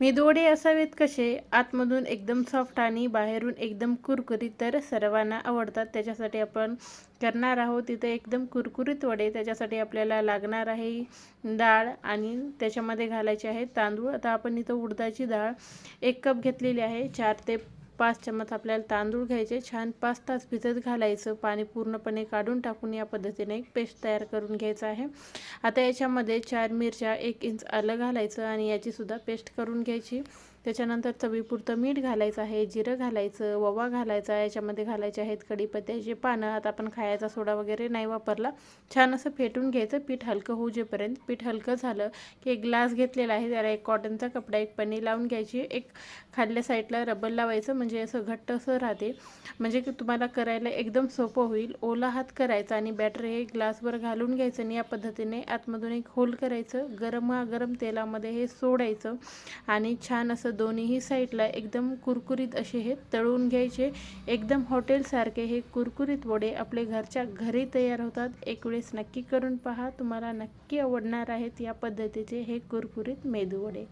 मेदूवडे असावेत कसे? आतमधून एकदम सॉफ्ट आणि बाहेरून एकदम कुरकुरीत तर सर्वांना आवडतात. त्याच्यासाठी आपण करणार आहोत. तिथे एकदम कुरकुरीत वडे. त्याच्यासाठी आपल्याला लागणार आहे डाळ आणि त्याच्यामध्ये घालायचे आहे तांदूळ. आता आपण इथं उडदाची डाळ एक कप घेतलेली आहे. चार ते पाच चम्मच आपल्याला तांदूळ घ्यायचे. छान पाच तास भिजत घालायचं. पाणी पूर्णपणे काढून टाकून या पद्धतीने एक पेस्ट तयार करून घ्यायचं आहे. आता याच्यामध्ये चार मिरच्या एक इंच आलं घालायचं आणि याचीसुद्धा पेस्ट करून घ्यायची. त्याच्यानंतर चवीपुरतं मीठ घालायचं आहे जिरं घालायचं ववा घालायचा याच्यामध्ये घालायचे आहेत कढीपत्त्याचे पानं आता आपण खायचा सोडा वगैरे नाही वापरला. छान असं फेटून घ्यायचं पीठ हलकं होऊ जेपर्यंत. पीठ हलकं झालं की एक ग्लास घेतलेला आहे त्याला एक कॉटनचा कपडा एक पन्नी लावून घ्यायची. एक खाल्ल्या साईडला रबर लावायचं म्हणजे असं घट्ट असं राहते. म्हणजे की तुम्हाला करायला एकदम सोपं होईल. ओला हात करायचा आणि बॅटर हे ग्लासवर घालून घ्यायचं आणि या पद्धतीने आतमधून एक होल करायचं. गरम गरम तेलामध्ये हे सोडायचं आणि छान असं दोन्हीही साईडला एकदम कुरकुरीत असे हे तळून घ्यायचे. एकदम हॉटेलसारखे हे कुरकुरीत वडे आपले घरच्या घरी तयार होतात. एक वेळेस नक्की करून पहा. तुम्हाला नक्की आवडणार आहेत या पद्धतीचे हे कुरकुरीत मेदू वडे.